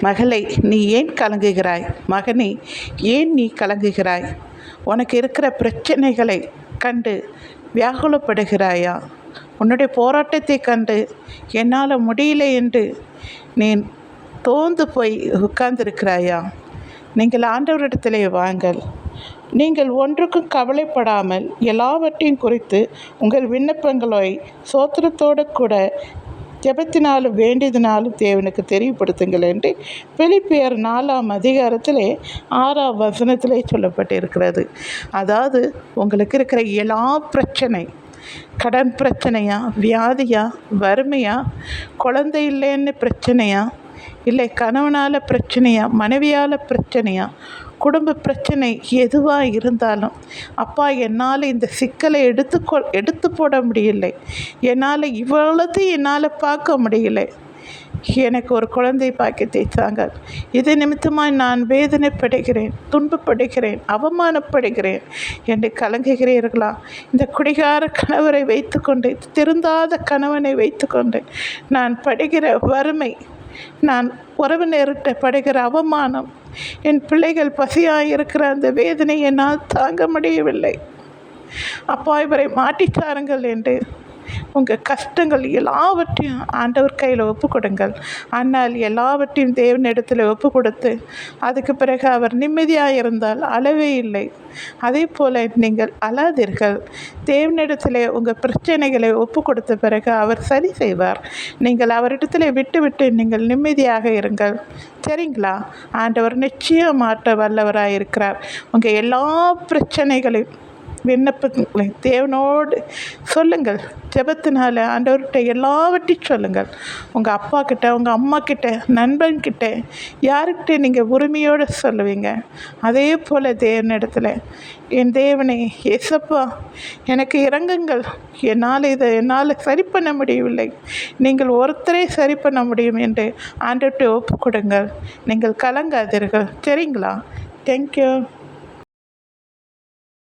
மகளை நீ ஏன் கலங்குகிறாய்? மகனே ஏன் நீ கலங்குகிறாய்? உனக்கு இருக்கிற பிரச்சனைகளை கண்டு வியாகுலப்படுகிறாயா? உன்னுடைய போராட்டத்தை கண்டு என்னால் முடியல என்று நீ தோந்து போய் உட்கார்ந்திருக்கிறாயா? நீங்கள் ஆண்டவரிடத்திலே வாங்கள். நீங்கள் ஒன்றுக்கும் கவலைப்படாமல் எல்லாவற்றையும் குறித்து உங்கள் விண்ணப்பங்களை சோத்திரத்தோடு கூட ஜெபத்தினாலும் வேண்டியதினாலும் தேவனுக்கு தெரியப்படுத்துங்கள் என்று வெளிப்பேர் நாலாம் அதிகாரத்திலே ஆறாம் வசனத்திலே சொல்லப்பட்டிருக்கிறது. அதாவது உங்களுக்கு இருக்கிற எல்லா பிரச்சனை கடன் பிரச்சனையா வியாதியா வறுமையா குழந்தை இல்லைன்னு பிரச்சனையா இல்லை கணவனால் பிரச்சனையா மனைவியால் பிரச்சனையா குடும்ப பிரச்சனை எதுவாக இருந்தாலும் அப்பா என்னால் இந்த சிக்கலை எடுத்துக்கொ எடுத்து போட முடியலை. என்னால் இவ்வளோத்தையும் என்னால் பார்க்க முடியலை. எனக்கு ஒரு குழந்தை பார்க்க தாங்க இது நிமித்தமாக நான் வேதனைப்படுகிறேன் துன்பப்படுகிறேன் அவமானப்படுகிறேன். என்று கலங்குகிறீர்களா? இந்த குடிகார கணவரை வைத்துக்கொண்டு திருந்தாத கணவனை வைத்துக்கொண்டு நான் படுகிற வறுமை நான் உறவினர்கிட்ட படுகிற அவமானம் என் பிள்ளைகள் பசியாக இருக்கிற அந்த வேதனை என்னால் தாங்க முடியவில்லை. அப்பா இவரை மாட்டித்தாருங்கள் என்று உங்கள் கஷ்டங்கள் எல்லாவற்றையும் ஆண்டவர் கையில் ஒப்பு கொடுங்கள் ஆனால் எல்லாவற்றையும் தேவனிடத்தில் ஒப்பு கொடுத்து அதுக்கு பிறகு அவர் நிம்மதியாக இருந்தால் அளவே இல்லை. அதே போல் நீங்கள் அழாதீர்கள். தேவனிடத்தில் உங்கள் பிரச்சனைகளை ஒப்பு கொடுத்த பிறகு அவர் சரி செய்வார். நீங்கள் அவரிடத்தில் விட்டு விட்டு நீங்கள் நிம்மதியாக இருங்கள். சரிங்களா? ஆண்டவர் நிச்சயம் மாற்ற வல்லவராக இருக்கிறார் உங்கள் எல்லா பிரச்சனைகளையும் விண்ணப்பங்களை தேவனோடு சொல்லுங்கள். ஜபத்தினால ஆண்டவர்கிட்ட எல்லாவற்றையும் சொல்லுங்கள். உங்கள் அப்பா கிட்ட உங்கள் அம்மா கிட்ட நண்பன்கிட்ட யாருக்கிட்ட நீங்கள் உரிமையோடு சொல்லுவீங்க? அதே போல் தேவனிடத்தில் என் தேவனே எசப்பா எனக்கு இறங்குங்கள் என்னால் இதை என்னால் சரி பண்ண முடியவில்லை. நீங்கள் ஒருத்தரே சரி பண்ண முடியும் என்று ஆண்டவர்கிட்ட ஒப்பு கொடுங்கள் நீங்கள் கலங்காதீர்கள். சரிங்களா? தேங்க்யூ